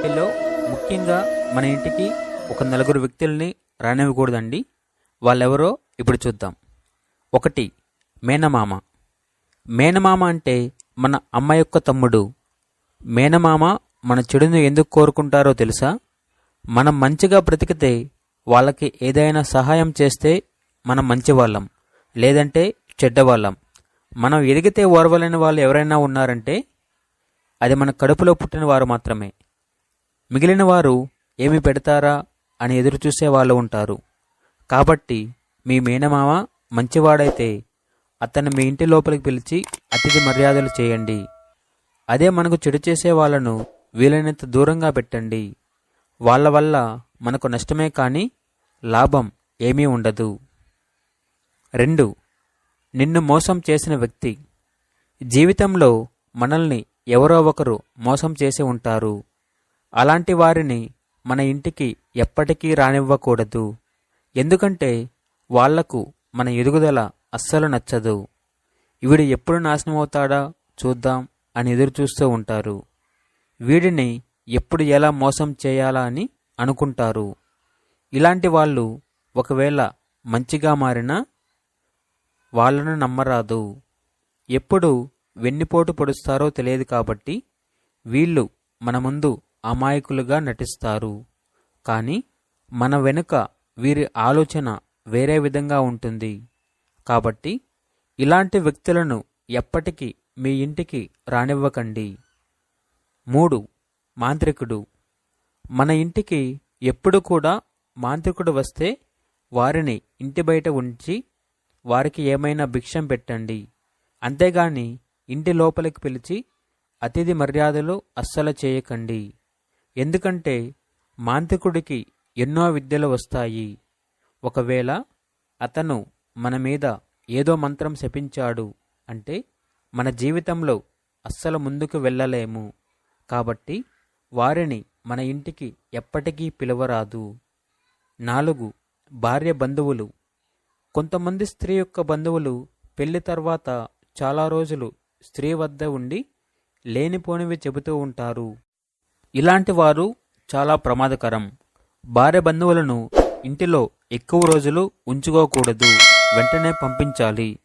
ముఖ్యంగా మన ఇంటికి ఒక నలుగురు వ్యక్తుల్ని రానివ్వకూడదండి. వాళ్ళెవరో ఇప్పుడు చూద్దాం. ఒకటి మేనమామ. మేనమామ అంటే మన అమ్మ యొక్క తమ్ముడు. మేనమామ మన చెడును ఎందుకు కోరుకుంటారో తెలుసా? మనం మంచిగా బ్రతికితే వాళ్ళకి ఏదైనా సహాయం చేస్తే మనం మంచివాళ్ళం లేదంటే చెడ్డవాళ్ళం. మనం ఎదిగితే ఓర్వలేని వాళ్ళు ఎవరైనా ఉన్నారంటే అది మన కడుపులో పుట్టిన వారు మాత్రమే. మిగిలిన వారు ఏమి పెడతారా అని ఎదురుచూసే వాళ్ళు ఉంటారు. కాబట్టి మీ మేనమామ మంచివాడైతే అతన్ని మీ ఇంటి లోపలికి పిలిచి అతిథి మర్యాదలు చేయండి. అదే మనకు చెడు చేసే వాళ్ళను వీలైనంత దూరంగా పెట్టండి. వాళ్ళ వల్ల మనకు నష్టమే కానీ లాభం ఏమీ ఉండదు. రెండు నిన్ను మోసం చేసిన వ్యక్తి. జీవితంలో మనల్ని ఎవరో ఒకరు మోసం చేసి ఉంటారు. అలాంటి వారిని మన ఇంటికి ఎప్పటికీ రానివ్వకూడదు. ఎందుకంటే వాళ్ళకు మన ఎదుగుదల అస్సలు నచ్చదు. వీడు ఎప్పుడు నాశనం అవుతాడా చూద్దాం అని ఎదురు చూస్తూ ఉంటారు. వీడిని ఎప్పుడు ఎలా మోసం చేయాలా అని అనుకుంటారు. ఇలాంటి వాళ్ళు ఒకవేళ మంచిగా మారినా వాళ్ళను నమ్మరాదు. ఎప్పుడు వెన్నిపోటు పొడుస్తారో తెలియదు కాబట్టి వీళ్ళు మన ముందు అమాయకులుగా నటిస్తారు. కానీ మన వెనుక వీరి ఆలోచన వేరే విధంగా ఉంటుంది. కాబట్టి ఇలాంటి వ్యక్తులను ఎప్పటికీ మీ ఇంటికి రానివ్వకండి. మూడు మాంత్రికుడు. మన ఇంటికి ఎప్పుడు కూడా మాంత్రికుడు వస్తే వారిని ఇంటి బయట ఉంచి వారికి ఏమైనా భిక్షం పెట్టండి. అంతేగాని ఇంటి లోపలికి పిలిచి అతిథి మర్యాదలు అస్సలు చేయకండి. ఎందుకంటే మాంత్రికుడికి ఎన్నో విద్యలు వస్తాయి. ఒకవేళ అతను మన మీద ఏదో మంత్రం శపించాడు అంటే మన జీవితంలో అస్సలు ముందుకు వెళ్ళలేము. కాబట్టి వారిని మన ఇంటికి ఎప్పటికీ పిలవరాదు. నాలుగు భార్య బంధువులు. కొంతమంది స్త్రీ యొక్క బంధువులు పెళ్ళి తర్వాత చాలా రోజులు స్త్రీ వద్ద ఉండి లేనిపోనివి చెబుతూ ఉంటారు. ఇలాంటి వారు చాలా ప్రమాదకరం. భార్య బంధువులను ఇంటిలో ఎక్కువ రోజులు ఉంచుకోకూడదు. వెంటనే పంపించాలి.